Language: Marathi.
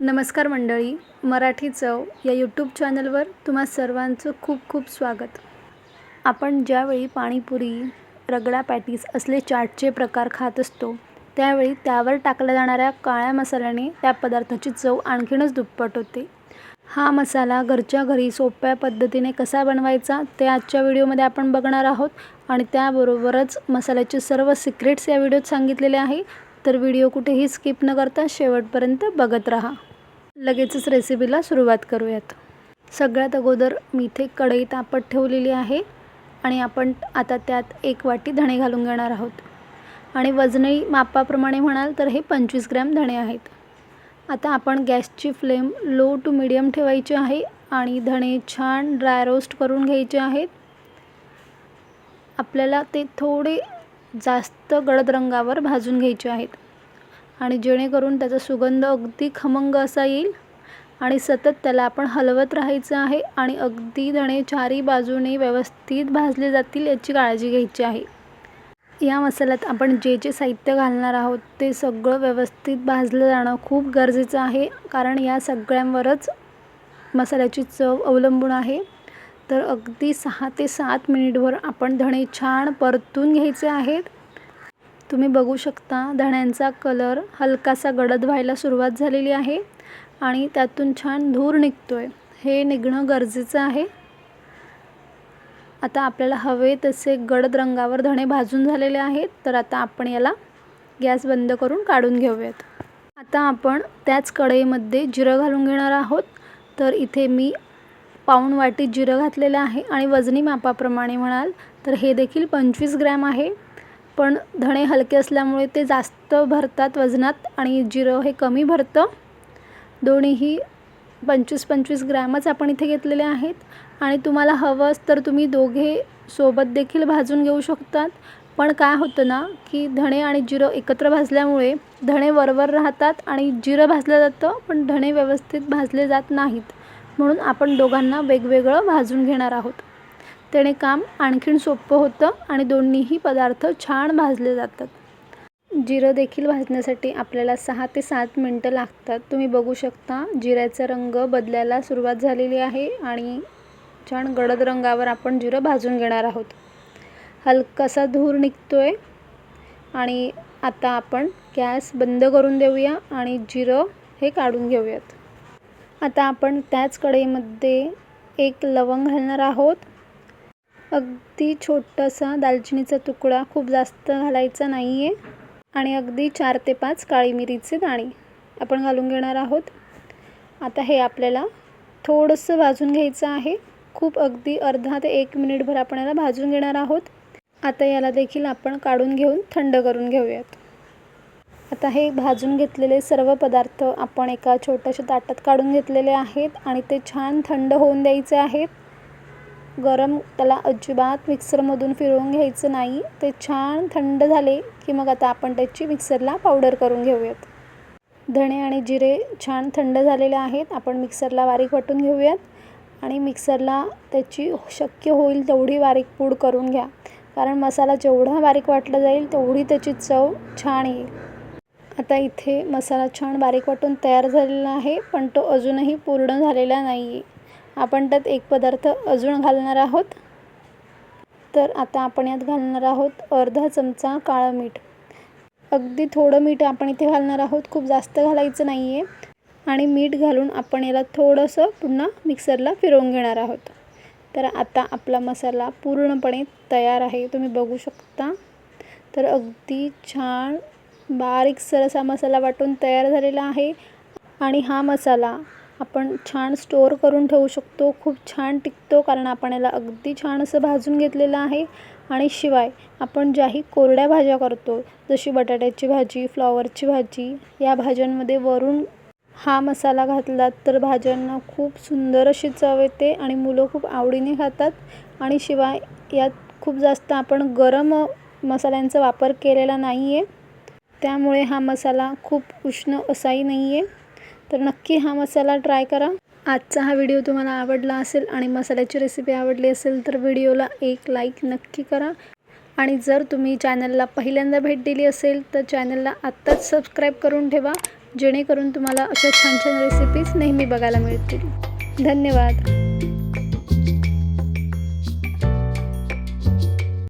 नमस्कार मंडळी मराठी चव या यूट्यूब चॅनलवर तुम्हा सर्वांचं खूप खूप स्वागत. आपण ज्यावेळी पाणीपुरी रगडा पॅटीस असले चाटचे प्रकार खात असतो त्यावेळी त्यावर टाकल्या जाणाऱ्या काळ्या मसाल्याने त्या पदार्थाची चव आणखीनच दुप्पट होते. हा मसाला घरच्या घरी सोप्या पद्धतीने कसा बनवायचा ते आजच्या व्हिडिओमध्ये आपण बघणार आहोत आणि त्याबरोबरच मसाल्याचे सर्व सिक्रेट्स या व्हिडिओत सांगितलेले आहे. तर व्हिडिओ कुठेही स्किप न करता शेवटपर्यंत बघत राहा. लगेचच रेसिपीला सुरुवात करूयात. सगळ्यात अगोदर मी इथे कढई तापत ठेवलेली आहे आणि आपण आता त्यात एक वाटी धणे घालून घेणार आहोत. आणि वजनही मापाप्रमाणे म्हणाल तर हे पंचवीस ग्रॅम धणे आहेत. आता आपण गॅसची फ्लेम लो टू मिडियम ठेवायची आहे आणि धणे छान ड्राय रोस्ट करून घ्यायचे आहेत. आपल्याला ते थोडे जास्त गडद रंगावर भाजून घ्यायचे आहेत. आणि जेणेकरून त्याचा सुगंध अगदी खमंग असा येईल आणि सतत त्याला आपण हलवत राहायचं आहे आणि अगदी धणे चारी बाजूने व्यवस्थित भाजले जातील याची काळजी घ्यायची आहे. या मसाल्यात आपण जे जे साहित्य घालणार आहोत ते सगळं व्यवस्थित भाजलं जाणं खूप गरजेचं आहे कारण या सगळ्यांवरच मसाल्याची चव अवलंबून आहे. तर अगदी सहा ते सात मिनिटभर आपण धणे छान परतून घ्यायचे आहेत. तुम्ही बघू शकता धण्यांचा कलर हलकासा गडद व्हायला सुरुवात झालेली आहे आणि त्यातून छान धूर निघतो आहे हे निघणं गरजेचं आहे. आता आपल्याला हवे तसे गडद रंगावर धणे भाजून झालेले आहेत तर आता आपण याला गॅस बंद करून काढून घेऊयात. आता आपण त्याच कढईमध्ये जिरं घालून घेणार आहोत. तर इथे मी पाऊण वाटी जिरं घातलेलं आहे आणि वजनी मापाप्रमाणे म्हणाल तर हे देखील पंचवीस ग्रॅम आहे. पण धणे हलके असल्यामुळे ते जास्त भरतात वजनात आणि जिरं हे कमी भरतं. दोन्हीही पंचवीस पंचवीस ग्रॅमच आपण इथे घेतलेले आहेत. आणि तुम्हाला हवंच तर तुम्ही दोघे सोबत देखील भाजून घेऊ शकतात. पण काय होतं ना की धणे आणि जिरं एकत्र भाजल्यामुळे धणे वरवर राहतात आणि जिरं भाजलं जातं पण धणे व्यवस्थित भाजले जात नाहीत. म्हणून आपण दोघांना वेगवेगळं भाजून घेणार आहोत. त्याने काम आणखीन सोपं होतं आणि दोन्हीही पदार्थ छान भाजले जातात. जिरं देखील भाजण्यासाठी आपल्याला सहा ते सात मिनटं लागतात. तुम्ही बघू शकता जिऱ्याचा रंग बदलायला सुरुवात झालेली आहे आणि छान गडद रंगावर आपण जिरं भाजून घेणार आहोत. हलकासा धूर निघतो आहे आणि आता आपण गॅस बंद करून देऊया आणि जिरं हे काढून घेऊयात. आता आपण त्याच कढईमध्ये एक लवंग घालणार आहोत. अगदी छोटासा दालचिनीचा तुकडा खूप जास्त घालायचा नाही आहे आणि अगदी चार ते पाच काळी मिरीचे दाणे आपण घालून घेणार आहोत. आता हे आपल्याला थोडंसं भाजून घ्यायचं आहे. खूप अगदी अर्धा ते एक मिनिटभर आपण याला भाजून घेणार आहोत. आता याला देखील आपण काढून घेऊन थंड करून घेऊयात. आता हे भाजून घेतलेले सर्व पदार्थ आपण एका छोट्याशा ताटात काढून घेतलेले आहेत आणि ते छान थंड होऊन द्यायचे आहेत. गरम त्याला अजिबात मिक्सरमधून फिरवून घ्यायचं नाही. ते छान थंड झाले की मग आता आपण त्याची मिक्सरला पावडर करून घेऊयात. धणे आणि जिरे छान थंड झालेले आहेत. आपण मिक्सरला बारीक वाटून घेऊयात. आणि मिक्सरला त्याची शक्य होईल तेवढी बारीक पूड करून घ्या. कारण मसाला जेवढा बारीक वाटला जाईल तेवढी त्याची चव छान येईल. आता इथे मसाला छान बारीक वाटून तयार झालेला आहे पण तो अजूनही पूर्ण झालेला नाही आहे आपण त्यात एक पदार्थ अजून घालणार आहोत. तर आता आपण यात घालणार आहोत अर्धा चमचा काळं मीठ. अगदी थोडं मीठ आपण इथे घालणार आहोत खूप जास्त घालायचं नाही आहे आणि मीठ घालून आपण याला थोडंसं पुन्हा मिक्सरला फिरवून घेणार आहोत. तर आता आपला मसाला पूर्णपणे तयार आहे तुम्ही बघू शकता. तर अगदी छान बारीकसर असा मसाला वाटून तयार झालेला आहे. आणि हा मसाला आपण छान स्टोअर करून ठेवू शकतो. खूप छान टिकतो कारण आपण याला अगदी छान असं भाजून घेतलेलं आहे. आणि शिवाय आपण ज्याही कोरड्या भाज्या करतो जशी बटाट्याची भाजी फ्लॉवरची भाजी या भाज्यांमध्ये वरून हा मसाला घातला तर भाज्यांना खूप सुंदर अशी चव येते आणि मुलं खूप आवडीने खातात. आणि शिवाय यात खूप जास्त आपण गरम मसाल्यांचा वापर केलेला नाही आहे त्यामुळे हा मसाला खूप उष्ण असाही नाही आहे तर नक्की हा मसाला ट्राय करा. आजचा हा व्हिडिओ तुम्हाला आवडला असेल आणि मसाल्याची रेसिपी आवडली असेल तर व्हिडिओला एक लाईक नक्की करा. आणि जर तुम्ही चॅनलला पहिल्यांदा भेट दिली असेल तर चॅनलला आत्ताच सबस्क्राईब करून ठेवा जेणेकरून तुम्हाला अशा छान छान रेसिपीज नेहमी बघायला मिळतील. धन्यवाद.